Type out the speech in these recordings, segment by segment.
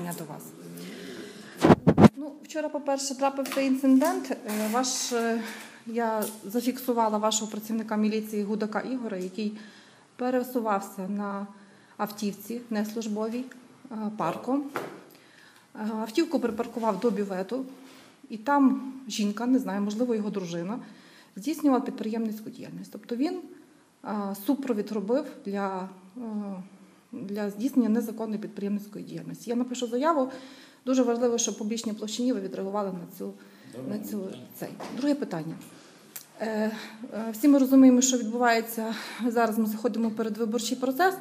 питання до вас. Ну, вчора, по-перше, трапився інцидент. Е, Ваш, е, я зафіксувала вашого працівника міліції Гудака Ігора, який пересувався на автівці неслужбовій е, парком. Автівку припаркував до бювету, і там жінка, не знаю, можливо, його дружина, здійснювала підприємницьку діяльність. Тобто він супровід робив для, для здійснення незаконної підприємницької діяльності. Я напишу заяву. Дуже важливо, щоб в публічній площині ви відреагували на цю, Добре, на цю цей. Друге питання. Е, е, Всі ми розуміємо, що відбувається зараз. Ми заходимо в передвиборчий процес.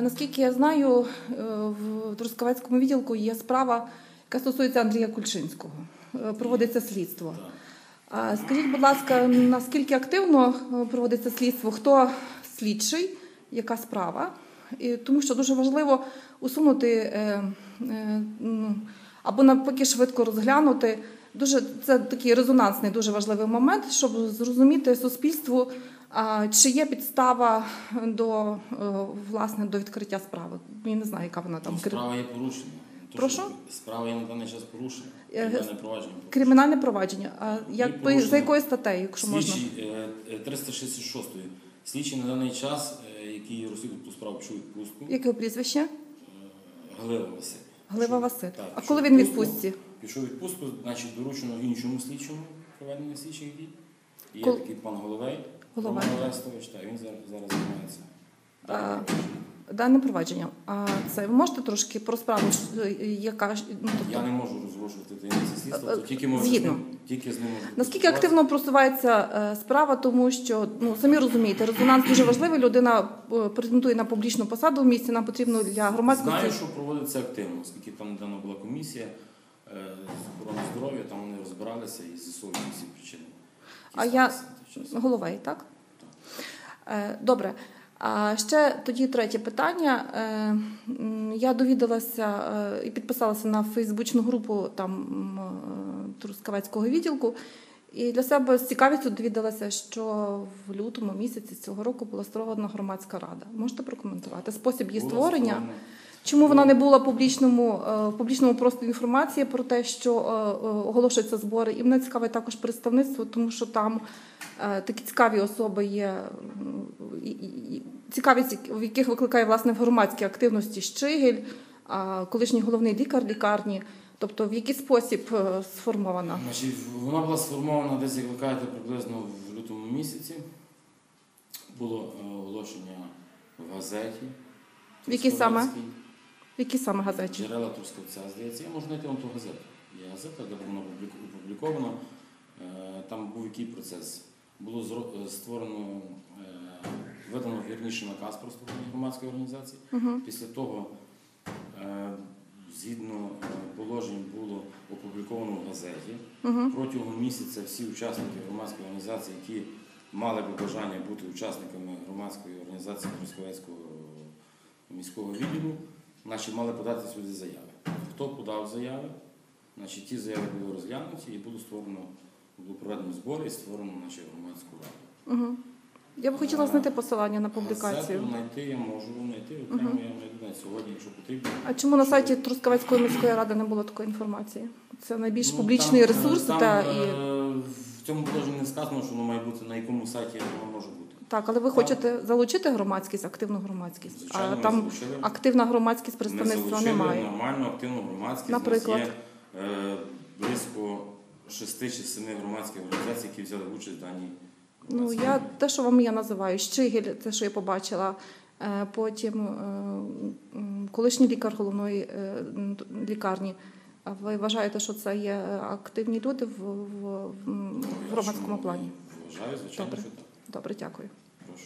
Наскільки я знаю, е, в Трускавецькому відділку є справа, яка стосується Андрія Кульчинського. Проводиться слідство. Скажіть, будь ласка, наскільки активно проводиться слідство? Хто слідчий, яка справа? І тому що дуже важливо усунути е, е, ну або навпаки швидко розглянути. Дуже це такий резонансний, дуже важливий момент, щоб зрозуміти суспільству, чи є підстава до е, власне до відкриття справи. Я не знаю, яка вона там ну, справа є порушена. Прошу справа є на даний час порушена. Кримінальне провадження. Кримінальне провадження. А як за якою статтею, якщо можна 366-ї. Слідчі на даний час, е, який розслідують ту справу, чують пустку. Яке його прізвище? Глива Василь. Глива Василь. А коли він відпустці? Пішов відпустку, значить доручено іншому слідчому проведення слідчих дій. І Є такий пан Головей. Голова. Пан Олестович, так, він зараз зараз займається. А, Дане провадженням. А це ви можете трошки про справу, е, яка ну, тобто... я не можу розрушувати. таємницю слідства, Е, тільки можу згідно. тільки з ним наскільки активно просувається е, справа, тому що ну самі розумієте, резонанс дуже важливий. Людина е, претендує на публічну посаду в місті. Нам потрібно для громадськості. Знаю, що проводиться активно, оскільки там недавно була комісія е, з охорони здоров'я, там вони розбиралися і з'ясовували всі причини. які А я-. Головей, так? Е, Добре. А ще тоді третє питання. Е, Я довідалася е, і підписалася на фейсбучну групу там е, Трускавецького відділку. І для себе з цікавістю довідалася, що в лютому місяці цього року була створена громадська рада. Можете прокоментувати спосіб її створення? Чому вона не була в публічному, в публічному просторі інформації про те, що оголошуються збори? І мене цікавить також представництво, тому що там такі цікаві особи є, цікавість, в яких викликає власне в громадській активності Щигель, колишній головний лікар лікарні. Тобто, в який спосіб е, сформована? Значить, вона була сформована десь, як ви кажете, приблизно в лютому місяці. Було е, оголошення в газеті. В якій саме? В якій саме газеті? Джерела Трускавця, здається, я можу знайти вам ту газету. Є газета, де воно опубліку- опубліковано. Е, Там був який процес. Було створено, видано вірніше наказ про створення громадської організації. Угу. Після того, е, згідно е, положень, було опубліковано в газеті. Угу. Протягом місяця всі учасники громадської організації, які мали б бажання бути учасниками громадської організації Трускавецького міського відділу, значить, мали подати сюди заяви. Хто подав заяви, значить, ті заяви були розглянуті і було створено, було проведено збори і створено значить, громадську раду. Угу. Я б хотіла знайти посилання на публікацію. Газету знайти я можу знайти, окремо я сьогодні, якщо потрібно. А чому на сайті Трускавецької міської ради не було такої інформації? Це найбільш Ну, публічний там, ресурс, там, та е, і В цьому положенні не сказано, що воно має бути на якому сайті воно може бути. так, але ви там- хочете залучити громадськість, активну громадськість. Звичайно, а ми там залучили. активна громадськість представництва залучили немає. нормальну активну громадськість. Наприклад? У нас є е, близько шести чи семи громадських організацій, які взяли участь в даній. Ну я те, що вам я називаю, Щигель, те, що я побачила. Е, Потім е, колишній лікар головної е, лікарні. Ви вважаєте, що це є активні люди в, в, в, в громадському плані? Вважаю, звичайно, Добре. що так. Добре, дякую. Прошу.